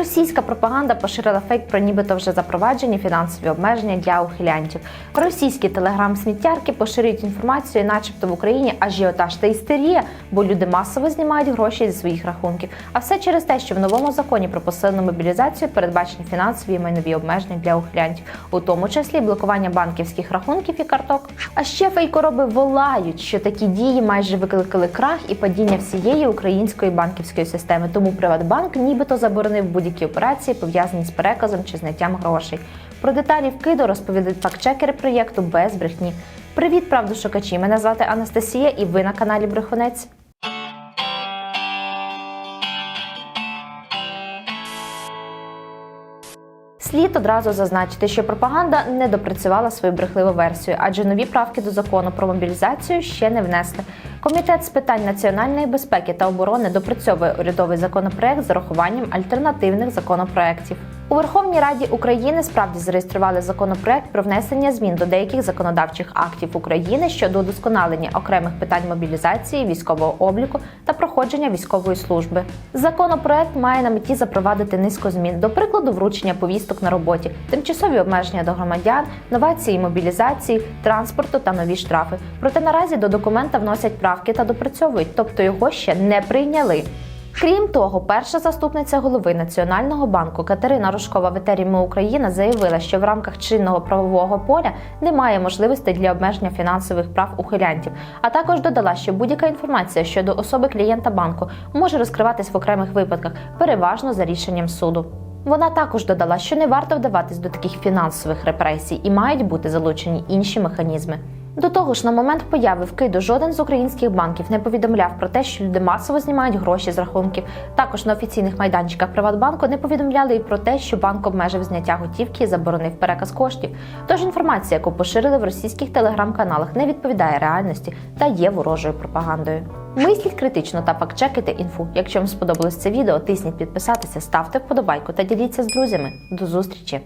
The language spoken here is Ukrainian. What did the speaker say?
Російська пропаганда поширила фейк про нібито вже запроваджені фінансові обмеження для ухилянтів. Російські телеграм-сміттярки поширюють інформацію, начебто в Україні ажіотаж та істерія, бо люди масово знімають гроші зі своїх рахунків. А все через те, що в новому законі про посилену мобілізацію передбачені фінансові і майнові обмеження для ухилянтів, у тому числі блокування банківських рахунків і карток. А ще фейкороби волають, що такі дії майже викликали крах і падіння всієї української банківської системи. Тому Приватбанк нібито заборонив будь-які операції, пов'язані з переказом чи зняттям грошей. Про деталі вкиду розповідають фактчекери проєкту без брехні. Привіт, правдошукачі! Мене звати Анастасія, і ви на каналі Брехунець. Слід одразу зазначити, що пропаганда не допрацювала свою брехливу версію, адже нові правки до закону про мобілізацію ще не внесли. Комітет з питань національної безпеки та оборони допрацьовує урядовий законопроект з урахуванням альтернативних законопроєктів. У Верховній Раді України справді зареєстрували законопроект про внесення змін до деяких законодавчих актів України щодо удосконалення окремих питань мобілізації, військового обліку та проходження військової служби. Законопроект має на меті запровадити низку змін, до прикладу, вручення повісток на роботі, тимчасові обмеження до громадян, новації мобілізації, транспорту та нові штрафи. Проте наразі до документа вносять правки та допрацьовують, тобто його ще не прийняли. Крім того, перша заступниця голови Національного банку Катерина Рожкова в етері «Ми Україна заявила, що в рамках чинного правового поля немає можливостей для обмеження фінансових прав ухилянтів. А також додала, що будь-яка інформація щодо особи клієнта банку може розкриватись в окремих випадках, переважно за рішенням суду. Вона також додала, що не варто вдаватись до таких фінансових репресій і мають бути залучені інші механізми. До того ж, на момент появи вкиду жоден з українських банків не повідомляв про те, що люди масово знімають гроші з рахунків. Також на офіційних майданчиках Приватбанку не повідомляли і про те, що банк обмежив зняття готівки і заборонив переказ коштів. Тож інформація, яку поширили в російських телеграм-каналах, не відповідає реальності та є ворожою пропагандою. Мисліть критично та фактчекайте інфу. Якщо вам сподобалось це відео, тисніть підписатися, ставте вподобайку та діліться з друзями. До зустрічі!